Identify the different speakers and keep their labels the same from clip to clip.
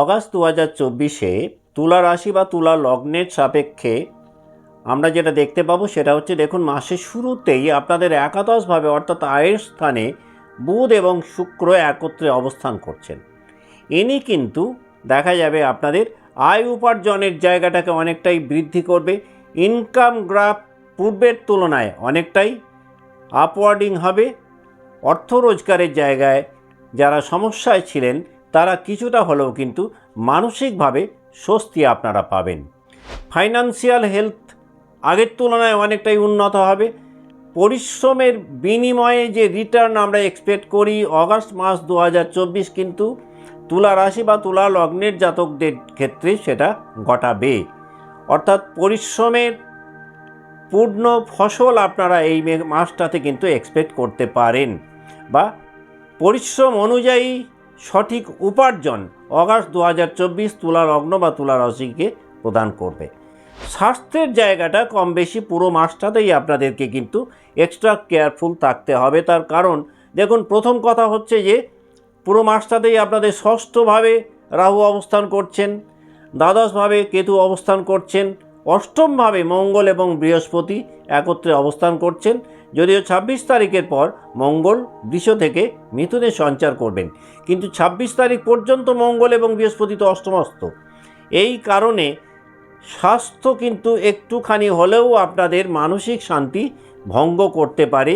Speaker 1: August দু হাজার চব্বিশে তুলা রাশি বা তুলা লগ্নের সাপেক্ষে আমরা যেটা দেখতে পাবো সেটা হচ্ছে, দেখুন, মাসের শুরুতেই আপনাদের একাদশভাবে অর্থাৎ আয়ের স্থানে বুধ এবং শুক্র একত্রে অবস্থান করছেন। ইনি কিন্তু দেখা যাবে আপনাদের আয় উপার্জনের জায়গাটাকে অনেকটাই বৃদ্ধি করবে। ইনকাম গ্রাফ পূর্বের তুলনায় অনেকটাই আপওয়ার্ডিং হবে। অর্থ রোজগারের জায়গায় যারা সমস্যায় ছিলেন তারা কিছুটা হলেও কিন্তু মানসিকভাবে স্বস্তি আপনারা পাবেন। ফাইনান্সিয়াল হেলথ আগের তুলনায় অনেকটাই উন্নত হবে। পরিশ্রমের বিনিময়ে যে রিটার্ন আমরা এক্সপেক্ট করি অগাস্ট মাস দু হাজার চব্বিশ কিন্তু তুলা রাশি বা তুলা লগ্নের জাতকদের ক্ষেত্রে সেটা ঘটাবে। অর্থাৎ পরিশ্রমের পূর্ণ ফসল আপনারা এই মাসটাতে কিন্তু এক্সপেক্ট করতে পারেন। বা পরিশ্রম অনুযায়ী সঠিক উপার্জন অগাস্ট দু হাজার চব্বিশ তুলা লগ্ন বা তুলা রাশিকে প্রদান করবে। স্বাস্থ্যের জায়গাটা কম বেশি পুরো মাসটাতেই আপনাদেরকে কিন্তু এক্সট্রা কেয়ারফুল থাকতে হবে। তার কারণ, দেখুন, প্রথম কথা হচ্ছে যে, পুরো মাসটাতেই আপনাদের ষষ্ঠভাবে রাহু অবস্থান করছেন, দ্বাদশভাবে কেতু অবস্থান করছেন, অষ্টমভাবে মঙ্গল এবং বৃহস্পতি একত্রে অবস্থান করছেন। যদিও ছাব্বিশ তারিখের পর মঙ্গল বৃষ থেকে মিথুনে সঞ্চার করবেন। কিন্তু ছাব্বিশ তারিখ পর্যন্ত মঙ্গল এবং বৃহস্পতি তো অষ্টমস্ত। এই কারণে স্বাস্থ্য কিন্তু একটুখানি হলেও আপনাদের মানসিক শান্তি ভঙ্গ করতে পারে।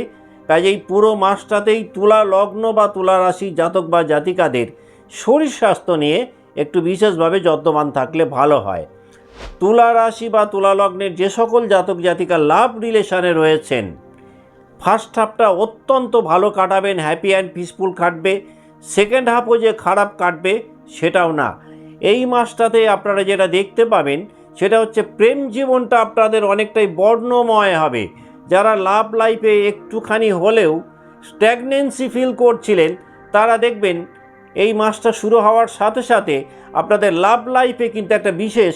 Speaker 1: কাজেই পুরো মাসটাতেই তুলা লগ্ন বা তুলা রাশি জাতক বা জাতিকাদের শরীর স্বাস্থ্য নিয়ে একটু বিশেষভাবে যত্নবান থাকলে ভালো হয়। তুলা রাশি বা তুলা লগ্নের যে সকল জাতক জাতিকা লাভ রিলেশনে রয়েছেন। ফার্স্ট হাফটা অত্যন্ত ভালো কাটাবেন হ্যাপি অ্যান্ড পিসফুল কাটবে। সেকেন্ড হাফও যে খারাপ কাটবে, সেটাও না। এই মাসটাতে আপনারা যেটা দেখতে পাবেন, সেটা হচ্ছে প্রেম জীবনটা আপনাদের অনেকটাই বর্ণময় হবে। যারা লাভ লাইফে একটুখানি হলেও স্ট্যাগনেন্সি ফিল করছিলেন, তারা দেখবেন এই মাসটা শুরু হওয়ার সাথে সাথে আপনাদের লাভ লাইফে কিন্তু একটা বিশেষ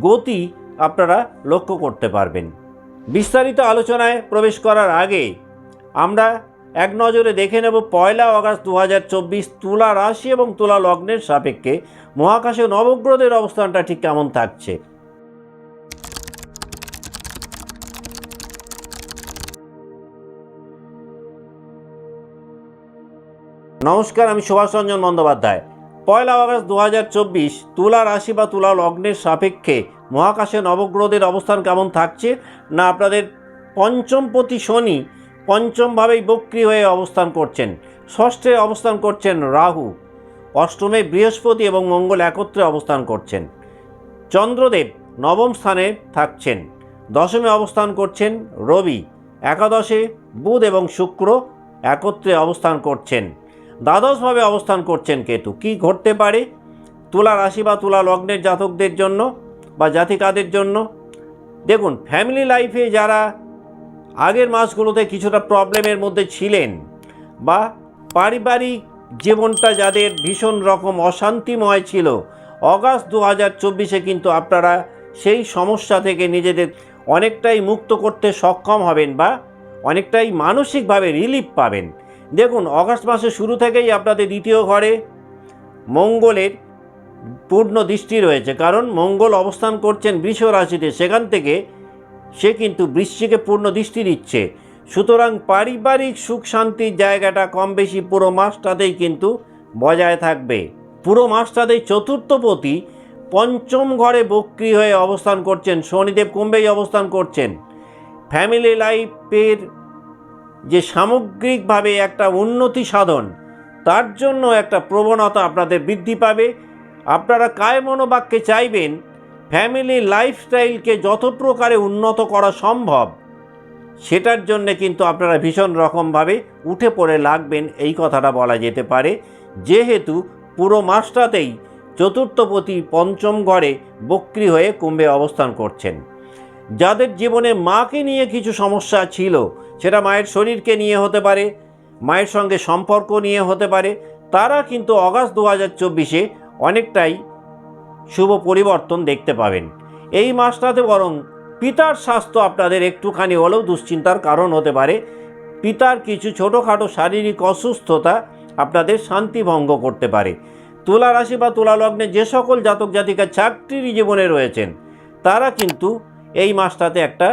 Speaker 1: গতি আপনারা লক্ষ্য করতে পারবেন। বিস্তারিত আলোচনায় প্রবেশ করার আগে আমরা এক নজরে দেখে নেব পয়লা আগস্ট দু হাজার চব্বিশ তুলা রাশি এবং তুলা লগ্নের সাপেক্ষে মহাকাশে নবগ্রহদের অবস্থানটা ঠিক কেমন থাকছে? নমস্কার, আমি সুভাষ রঞ্জন বন্দ্যোপাধ্যায়। পয়লা আগস্ট দু হাজার চব্বিশ তুলা রাশি বা তুলা লগ্নের সাপেক্ষে মহাকাশে নবগ্রহদের অবস্থান কেমন থাকছে? না আপনাদের পঞ্চমপতি শনি পঞ্চমভাবেই বক্রি হয়ে অবস্থান করছেন। ষষ্ঠে অবস্থান করছেন রাহু। অষ্টমে বৃহস্পতি এবং মঙ্গল একত্রে অবস্থান করছেন। চন্দ্রদেব নবম স্থানে থাকছেন। দশমে অবস্থান করছেন রবি। একাদশে বুধ এবং শুক্র একত্রে অবস্থান করছেন। দ্বাদশভাবে অবস্থান করছেন কেতু। কি ঘটতে পারে? তুলা রাশি বা তুলা লগ্নের জাতকদের জন্য বা জাতিকাদের জন্য। দেখুন ফ্যামিলি লাইফে যারা আগের মাসগুলোতে কিছুটা প্রবলেমের মধ্যে ছিলেন বা পারিবারিক জীবনটা যাদের ভীষণ রকম অশান্তিময় ছিল, অগাস্ট দু হাজার চব্বিশে কিন্তু আপনারা সেই সমস্যা থেকে নিজেদের অনেকটাই মুক্ত করতে সক্ষম হবেন বা অনেকটাই মানসিকভাবে রিলিফ পাবেন। দেখুন, অগাস্ট মাসের শুরু থেকেই আপনাদের দ্বিতীয় ঘরে মঙ্গলের পূর্ণ দৃষ্টি রয়েছে, কারণ মঙ্গল অবস্থান করছেন বৃষ রাশিতে, সেখান থেকে সে কিন্তু বৃশ্চিকে পূর্ণ দৃষ্টি দিচ্ছে। সুতরাং পারিবারিক সুখ শান্তির জায়গাটা কম বেশি পুরো মাসটাতেই কিন্তু বজায় থাকবে। পুরো মাসটাতেই চতুর্থপতি পঞ্চম ঘরে বক্রি হয়ে অবস্থান করছেন, শনিদেব কুম্ভেই অবস্থান করছেন। ফ্যামিলি লাইফের যে সামগ্রিকভাবে একটা উন্নতি সাধন, তার জন্য একটা প্রবণতা আপনাদের বৃদ্ধি পাবে। আপনারা কায় মনোবাক্যে চাইবেন, ফ্যামিলি লাইফস্টাইলকে যত প্রকারে উন্নত করা সম্ভব। সেটার জন্য কিন্তু আপনারা ভীষণ রকমভাবে উঠে পড়ে লাগবেন, এই কথাটা বলা যেতে পারে। যেহেতু পুরো মাসটাতেই চতুর্থপতি পঞ্চম ঘরে বক্রি হয়ে কুম্ভে অবস্থান করছেন। যাদের জীবনে মাকে নিয়ে কিছু সমস্যা ছিল, সেটা মায়ের শরীরকে নিয়ে হতে পারে, মায়ের সঙ্গে সম্পর্ক নিয়ে হতে পারে, তারা কিন্তু অগাস্ট দু হাজার চব্বিশে অনেকটাই শুভ পরিবর্তন দেখতে পাবেন। এই মাসটাতে বরং পিতার স্বাস্থ্য আপনাদের একটুখানি হলেও দুশ্চিন্তার কারণ হতে পারে। পিতার কিছু ছোটোখাটো শারীরিক অসুস্থতা আপনাদের শান্তি ভঙ্গ করতে পারে। তুলা রাশি বা তুলা লগ্নে যে সকল জাতক জাতিকা চাকরির জীবনে রয়েছেন, তারা কিন্তু এই মাসটাতে একটা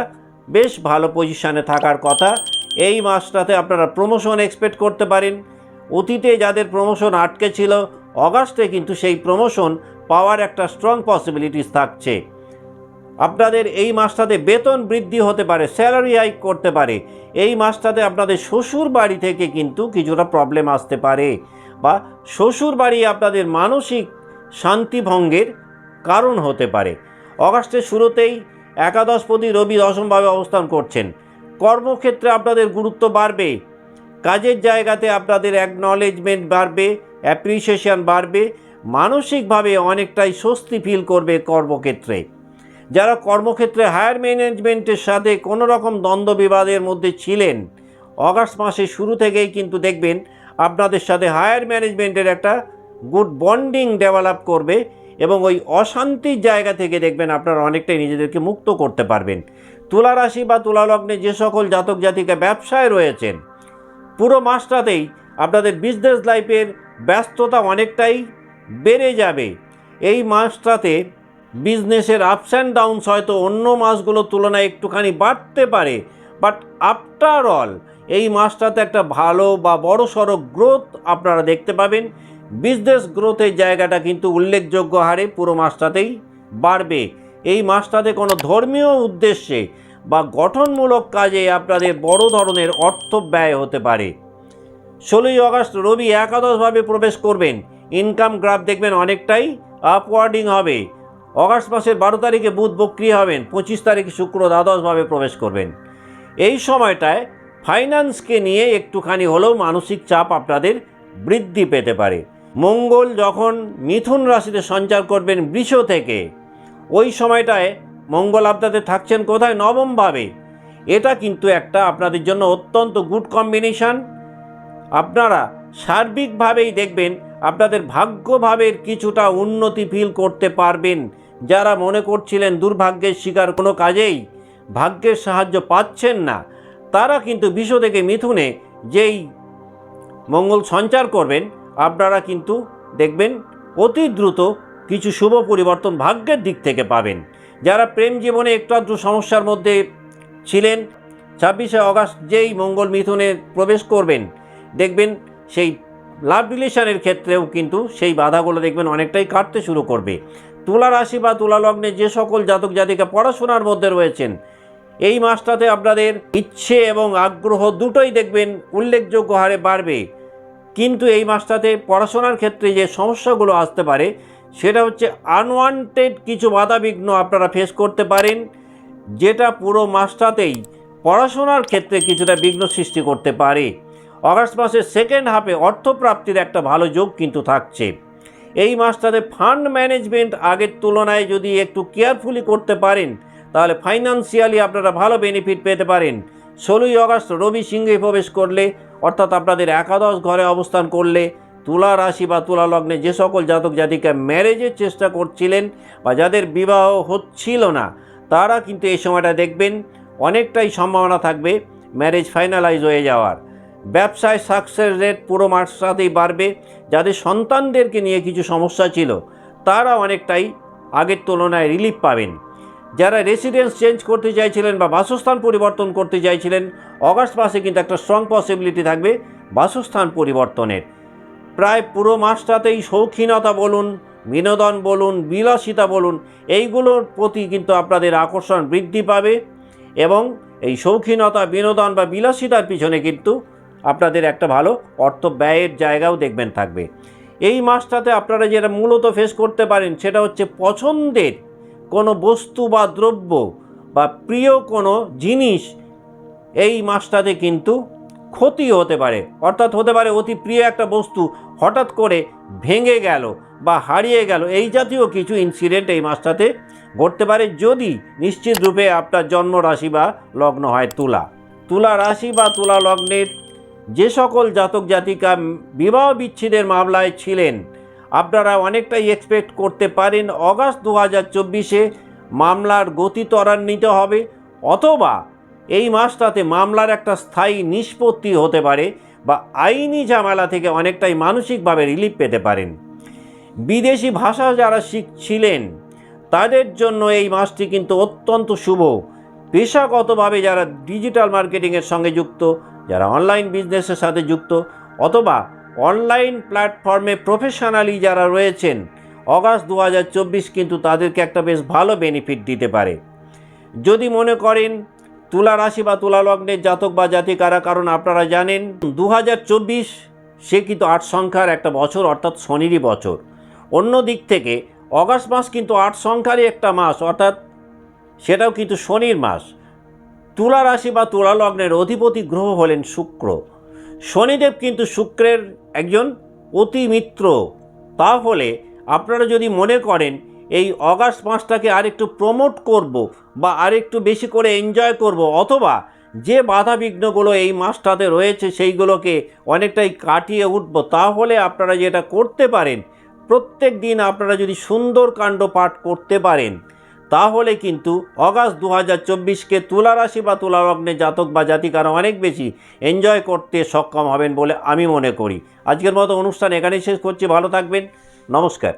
Speaker 1: বেশ ভালো পজিশানে থাকার কথা। এই মাসটাতে আপনারা প্রমোশন এক্সপেক্ট করতে পারেন। অতীতে যাদের প্রমোশন আটকে ছিল অগাস্টে কিন্তু সেই প্রমোশন পাওয়ার একটা স্ট্রং পসিবিলিটিস থাকছে। আপনাদের এই মাসটাতে বেতন বৃদ্ধি হতে পারে স্যালারি হাইক করতে পারে। এই মাসটাতে আপনাদের শ্বশুর বাড়ি থেকে কিন্তু কিছুটা প্রবলেম আসতে পারে বা শ্বশুর বাড়ি আপনাদের মানসিক শান্তিভঙ্গের কারণ হতে পারে। অগাস্টের শুরুতেই একাদশপতি রবি দশমভাবে অবস্থান করছেন। কর্মক্ষেত্রে আপনাদের গুরুত্ব বাড়বে, কাজের জায়গাতে আপনাদের অ্যাকনলেজমেন্ট বাড়বে অ্যাপ্রিসিয়েশন বাড়বে, মানসিকভাবে অনেকটাই স্বস্তি ফিল করবে কর্মক্ষেত্রে। যারা কর্মক্ষেত্রে হায়ার ম্যানেজমেন্টের সাথে কোনো রকম দ্বন্দ্ব বিবাদের মধ্যে ছিলেন, অগাস্ট মাসের শুরু থেকেই কিন্তু দেখবেন আপনাদের সাথে হায়ার ম্যানেজমেন্টের একটা গুড বন্ডিং ডেভেলপ করবে এবং ওই অশান্তির জায়গা থেকে দেখবেন আপনারা অনেকটাই নিজেদেরকে মুক্ত করতে পারবেন। তুলা রাশি বা তুলা লগ্নে যে সকল জাতক জাতিকা ব্যবসায় রয়েছেন, পুরো মাসটাতেই আপনাদের বিজনেস লাইফের ব্যস্ততা অনেকটাই বেড়ে যাবে। এই মাসটাতে বিজনেসের আপস অ্যান্ড ডাউনস হয়তো অন্য মাসগুলোর তুলনায় একটুখানি বাড়তে পারে। বাট আফটার অল এই মাসটাতে একটা ভালো বা বড় সড়ো গ্রোথ আপনারা দেখতে পাবেন। বিজনেস গ্রোথের জায়গাটা কিন্তু উল্লেখযোগ্য হারে পুরো মাসটাতেই বাড়বে। এই মাসটাতে কোনো ধর্মীয় উদ্দেশ্যে বা গঠনমূলক কাজে আপনাদের বড় ধরনের অর্থ ব্যয় হতে পারে। ষোলোই আগস্ট রবি একাদশভাবে প্রবেশ করবেন। ইনকাম গ্রাফ দেখবেন অনেকটাই আপওয়ার্ডিং হবে। অগাস্ট মাসের বারো তারিখে বুধ বক্রিয় হবেন, পঁচিশ তারিখে শুক্র দ্বাদশভাবে প্রবেশ করবেন। এই সময়টায় ফাইন্যান্সকে নিয়ে একটুখানি হলেও মানসিক চাপ আপনাদের বৃদ্ধি পেতে পারে। মঙ্গল যখন মিথুন রাশিতে সঞ্চার করবেন বৃষ থেকে, ওই সময়টায় মঙ্গল আপনাদের থাকছেন কোথায়? নবমভাবে এটা কিন্তু একটা আপনাদের জন্য অত্যন্ত গুড কম্বিনেশন আপনারা সার্বিকভাবেই দেখবেন আপনাদের ভাগ্যভাবের কিছুটা উন্নতি ফিল করতে পারবেন। যারা মনে করছিলেন দুর্ভাগ্যের শিকার কোনো কাজেই ভাগ্যের সাহায্য পাচ্ছেন না, তারা কিন্তু বিষ থেকে মিথুনে যেই মঙ্গল সঞ্চার করবেন, আপনারা কিন্তু দেখবেন অতি দ্রুত কিছু শুভ পরিবর্তন ভাগ্যের দিক থেকে পাবেন। যারা প্রেম জীবনে একটু আধটু সমস্যার মধ্যে ছিলেন, ছাব্বিশে অগাস্ট যেই মঙ্গল মিথুনে প্রবেশ করবেন দেখবেন সেই লাভ রিলেশনের ক্ষেত্রেও কিন্তু সেই বাধাগুলো দেখবেন অনেকটাই কাটতে শুরু করবে। তুলা রাশি বা তুলা লগ্নে যে সকল জাতক জাতিকা পড়াশোনার মধ্যে রয়েছেন, এই মাসটাতে আপনাদের ইচ্ছে এবং আগ্রহ দুটোই দেখবেন উল্লেখযোগ্য হারে বাড়বে। কিন্তু এই মাসটাতে পড়াশোনার ক্ষেত্রে যে সমস্যাগুলো আসতে পারে, সেটা হচ্ছে আনওয়ান্টেড কিছু বাধাবিঘ্ন আপনারা ফেস করতে পারেন, যেটা পুরো মাসটাতেই পড়াশোনার ক্ষেত্রে কিছুটা বিঘ্ন সৃষ্টি করতে পারে। অগাস্ট মাসের সেকেন্ড হাফে অর্থপ্রাপ্তির একটা ভালো যোগ কিন্তু থাকছে। এই মাসটাতে ফান্ড ম্যানেজমেন্ট আগের তুলনায় যদি একটু কেয়ারফুলি করতে পারেন, তাহলে ফাইন্যান্সিয়ালি আপনারা ভালো বেনিফিট পেতে পারেন। ষোলোই আগস্ট রবি সিংহে প্রবেশ করলে, অর্থাৎ আপনাদের একাদশ ঘরে অবস্থান করলে, তুলা রাশি বা তুলা লগ্নে যে সকল জাতক জাতিকা ম্যারেজের চেষ্টা করছিলেন বা যাদের বিবাহ হচ্ছিল না, তারা কিন্তু এই সময়টা দেখবেন অনেকটাই সম্ভাবনা থাকবে ম্যারেজ ফাইনালাইজ হয়ে যাওয়ার। ব্যবসায় সাকসেস রেট পুরো মাসটাতেই বাড়বে। যাদের সন্তানদেরকে নিয়ে কিছু সমস্যা ছিল তারা অনেকটাই আগের তুলনায় রিলিফ পাবেন। যারা রেসিডেন্স চেঞ্জ করতে চাইছিলেন বা বাসস্থান পরিবর্তন করতে চাইছিলেন অগাস্ট মাসে কিন্তু একটা স্ট্রং পসিবিলিটি থাকবে বাসস্থান পরিবর্তনের। প্রায় পুরো মাসটাতেই শৌখিনতা বলুন, বিনোদন বলুন, বিলাসিতা বলুন, এইগুলোর প্রতি কিন্তু আপনাদের আকর্ষণ বৃদ্ধি পাবে এবং এই শৌখিনতা, বিনোদন বা বিলাসিতার পিছনে কিন্তু আপনাদের একটা ভালো অর্থ ব্যয়ের জায়গাও দেখবেন থাকবে। এই মাসটাতে আপনারা যেটা মূলত ফেস করতে পারেন, সেটা হচ্ছে পছন্দের কোনো বস্তু বা দ্রব্য বা প্রিয় কোনো জিনিস এই মাসটাতে কিন্তু ক্ষতি হতে পারে। অর্থাৎ হতে পারে অতি প্রিয় একটা বস্তু হঠাৎ করে ভেঙে গেল বা হারিয়ে গেল। এই জাতীয় কিছু ইনসিডেন্ট এই মাসটাতে ঘটতে পারে যদি নিশ্চিত রূপে আপনার জন্ম রাশি বা লগ্ন হয় তুলা। তুলা রাশি বা তুলা লগ্নের যে সকল জাতক জাতিকা বিবাহ বিচ্ছেদের মামলায় ছিলেন, আপনারা অনেকটাই এক্সপেক্ট করতে পারেন অগাস্ট দু হাজার চব্বিশে মামলার গতি ত্বরান্বিত হবে, অথবা এই মাসটাতে মামলার একটা স্থায়ী নিষ্পত্তি হতে পারে বা আইনি ঝামেলা থেকে অনেকটাই মানসিকভাবে রিলিফ পেতে পারেন। বিদেশি ভাষা যারা শিখছিলেন তাদের জন্য এই মাসটি কিন্তু অত্যন্ত শুভ। পেশাগতভাবে যারা ডিজিটাল মার্কেটিংয়ের সঙ্গে যুক্ত যারা অনলাইন বিজনেসের সাথে যুক্ত অথবা অনলাইন প্ল্যাটফর্মে প্রফেশনালি যারা রয়েছেন, অগাস্ট দু হাজার চব্বিশ কিন্তু তাদেরকে একটা বেশ ভালো বেনিফিট দিতে পারে। যদি মনে করেন, তুলা রাশি বা তুলা লগ্নের জাতক বা জাতিকারা, কারণ আপনারা জানেন দু হাজার চব্বিশ সে কিন্তু আট সংখ্যার একটা বছর, অর্থাৎ শনিরই বছর। অন্য দিক থেকে, অগাস্ট মাস কিন্তু আট সংখ্যারই একটা মাস, অর্থাৎ সেটাও কিন্তু শনির মাস। তুলা রাশি বা তুলা লগ্নের অধিপতি গ্রহ হলেন শুক্র। শনিদেব কিন্তু শুক্রের একজন অতি মিত্র। তাহলে আপনারা যদি মনে করেন এই অগাস্ট মাসটাকে আরেকটু প্রমোট করব বা আরেকটু বেশি করে এনজয় করব, অথবা যে বাধা বিঘ্নগুলো এই মাসটাতে রয়েছে সেইগুলোকে অনেকটাই কাটিয়ে উঠব, তাহলে আপনারা যেটা করতে পারেন, প্রত্যেক দিন আপনারা যদি সুন্দর কাণ্ড পাঠ করতে পারেন তাহলে কিন্তু অগাস্ট দু হাজার চব্বিশকে তুলা রাশি বা তুলা লগ্নে জাতক বা জাতিকারা অনেক বেশি এনজয় করতে সক্ষম হবেন বলে আমি মনে করি। আজকের মতো অনুষ্ঠান এখানেই শেষ করছি। ভালো থাকবেন। নমস্কার।